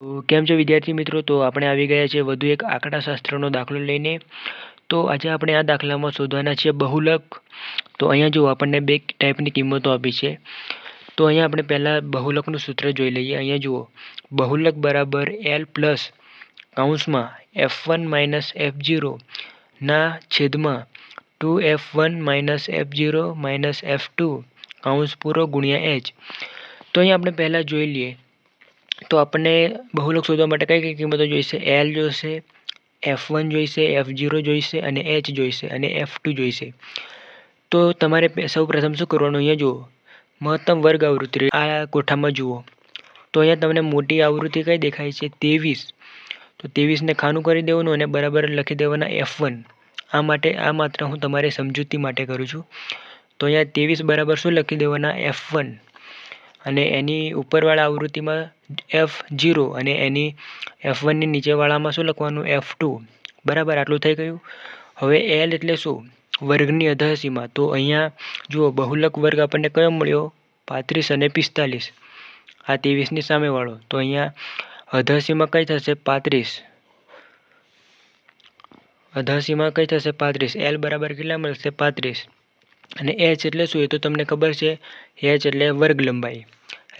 કેમ છે વિદ્યાર્થી મિત્રો? તો આપણે આવી ગયા છે વધુ એક આંકડાશાસ્ત્રનો દાખલો લઈને. તો આજે આપણે આ દાખલામાં શોધવાના છે બહુલક. તો અહીંયા જુઓ, આપણને બે ટાઈપની કિંમતો આપી છે. તો અહીંયા આપણે પહેલાં બહુલકનું સૂત્ર જોઈ લઈએ. અહીંયા જુઓ, બહુલક બરાબર એલ પ્લસ કાઉન્સમાં એફ વન માઇનસ એફ ઝીરોના છેદમાં two F one minus F zero minus F two કાઉન્સ પૂરો ગુણ્યા એચ તો અહીંયા આપણે પહેલાં જોઈ લઈએ. તો આપણને બહુલક શોધવા માટે કઈ કઈ કિંમતો જોઈશે? એલ જોઈશે એફ વન જોઈશે એફ ઝીરો જોઈશે અને એચ જોઈશે અને એફ ટુ જોઈશે. તો તમારે સૌ પ્રથમ શું કરવાનું? અહીંયા જુઓ. મહત્તમ વર્ગ આવૃત્તિ આ કોઠામાં જુઓ. તો અહીંયા તમને મોટી આવૃત્તિ કઈ દેખાય છે? ત્રેવીસ. તો ત્રેવીસને ખાનું કરી દેવાનું અને બરાબર લખી દેવાના એફ વન આ માટે, આ માત્ર હું તમારી સમજૂતી માટે કરું છું. તો અહીંયા ત્રેવીસ બરાબર શું લખી દેવાના? એફ વન અને એની ઉપરવાળા આવૃત્તિમાં એફ ઝીરો અને એની એફ વનની નીચેવાળામાં શું લખવાનું? એફ ટુ બરાબર, આટલું થઈ ગયું. હવે એલ એટલે શું? વર્ગની અધસીમાં. તો અહીંયા જુઓ, બહુલક વર્ગ આપણને કયો મળ્યો? પાંત્રીસ અને પિસ્તાલીસ. આ ત્રેવીસની સામેવાળો. તો અહીંયા અધસીમાં કઈ થશે? પાંત્રીસ. અધહસીમાં કઈ થશે? પાંત્રીસ. એલ બરાબર કેટલા મળશે? પાંત્રીસ. અને એચ એટલે શું? એ તો તમને ખબર છે. એચ એટલે વર્ગ લંબાઈ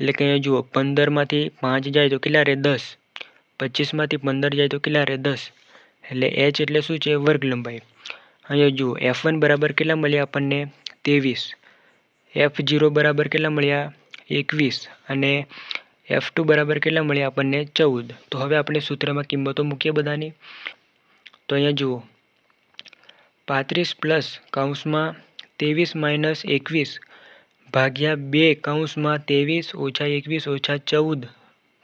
એટલે કે અહીંયા જુઓ, પંદરમાંથી પાંચ જાય તો કેટલા રહે? દસ. પચીસમાંથી પંદર જાય તો કેટલા રહે? દસ. એટલે એચ એટલે શું છે? વર્ગ લંબાઈ અહીંયા જુઓ એફ વન બરાબર કેટલા મળ્યા આપણને? ત્રેવીસ. એફ જીરો બરાબર કેટલા મળ્યા? એકવીસ. અને એફ ટુ બરાબર કેટલા મળ્યા આપણને? ચૌદ. તો હવે આપણે સૂત્રમાં કિંમતો મૂકીએ બધાની. તો અહીંયા જુઓ. પાંત્રીસ પ્લસ કાઉન્સમાં ત્રેવીસ માઇનસ એકવીસ. ભાગ્યા બે કૌંસમાં ત્રેવીસ ઓછા એકવીસ ઓછા ચૌદ.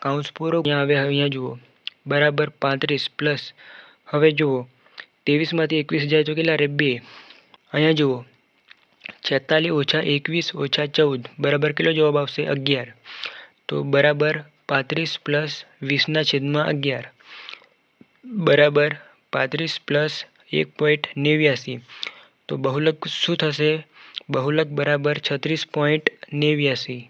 કાઉન્સ પૂરો અહીંયા હવે અહીંયા જુઓ. બરાબર પાંત્રીસ પ્લસ. હવે જુઓ. ત્રેવીસમાંથી એકવીસ જાય તો કેટલા રહે? બે. અહીંયા જુઓ. છેતાલીસ ઓછા એકવીસ ઓછા ચૌદ. બરાબર કેટલો જવાબ આવશે? અગિયાર. તો બરાબર પાંત્રીસ પ્લસ વીસના છેદમાં અગિયાર. બરાબર પાંત્રીસ પ્લસ એક પોઈન્ટ નેવ્યાસી. તો બહુલક શું થશે? બહુલક બરાબર છત્રીસ પોઈન્ટ નેવ્યાસી.